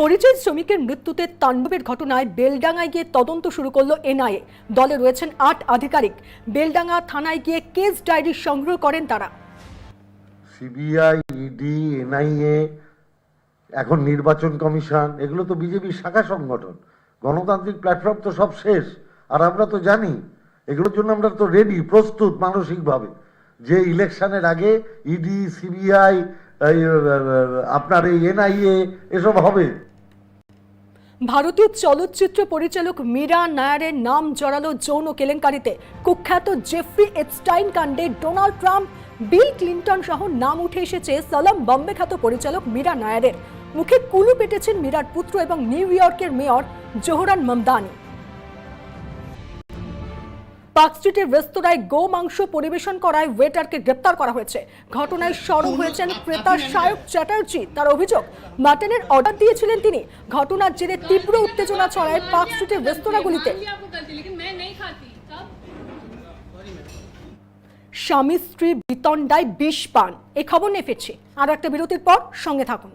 পরিযায়ী শ্রমিকের মৃত্যুতে তাণ্ডবের ঘটনায় বেলডাঙ্গায় গিয়ে তদন্ত শুরু করল এনআইএ। দলে রয়েছেন আট আধিকারিক। বেলডাঙ্গা থানায় গিয়ে কেস ডায়েরি সংগ্রহ করেন তারা। সিবিআই, ইডি, এনআইএ, এখন নির্বাচন কমিশন, এগুলো তো বিজেপির শাখা সংগঠন। গণতান্ত্রিক প্ল্যাটফর্ম তো সব শেষ। আর আমরা তো জানি, এগুলোর জন্য আমরা তো রেডি প্রস্তুত মানসিকভাবে। যে ইলেকশনের আগে ইডি, সিবিআই আপনার এই এনআইএ এসব হবে? ভারতীয় চলচ্চিত্র পরিচালক মীরা নায়ারের নাম জড়ালো যৌন কেলেঙ্কারিতে। কুখ্যাত জেফ্রি এপস্টাইন কাণ্ডে ডোনাল্ড ট্রাম্প, বিল ক্লিন্টন সহ নাম উঠে এসেছে সালাম বম্বে খ্যাত পরিচালক মীরা নায়ারের। মুখে কুলু পেটেছেন মীরার পুত্র এবং নিউ ইয়র্কের মেয়র জোহরান মমদানি। পার্কস্ট্রিটের রেস্তোরাঁয় গো মাংস পরিবেশন করায় ওয়েটারকে গ্রেপ্তার করা হয়েছে। ঘটনায় স্মরণ হয়েছেন ক্রেতা সায়ক চ্যাটার্জি। তার অভিযোগ, মাটনের অর্ডার দিয়েছিলেন তিনি। ঘটনার জেরে তীব্র উত্তেজনা ছড়ায় পার্কস্ট্রিটের রেস্তোরাঁগুলিতে। স্বামী স্ত্রী বিতণ্ডায় বিষ পান। এ খবর নিয়ে আর একটা বিরতির পর সঙ্গে থাকুন।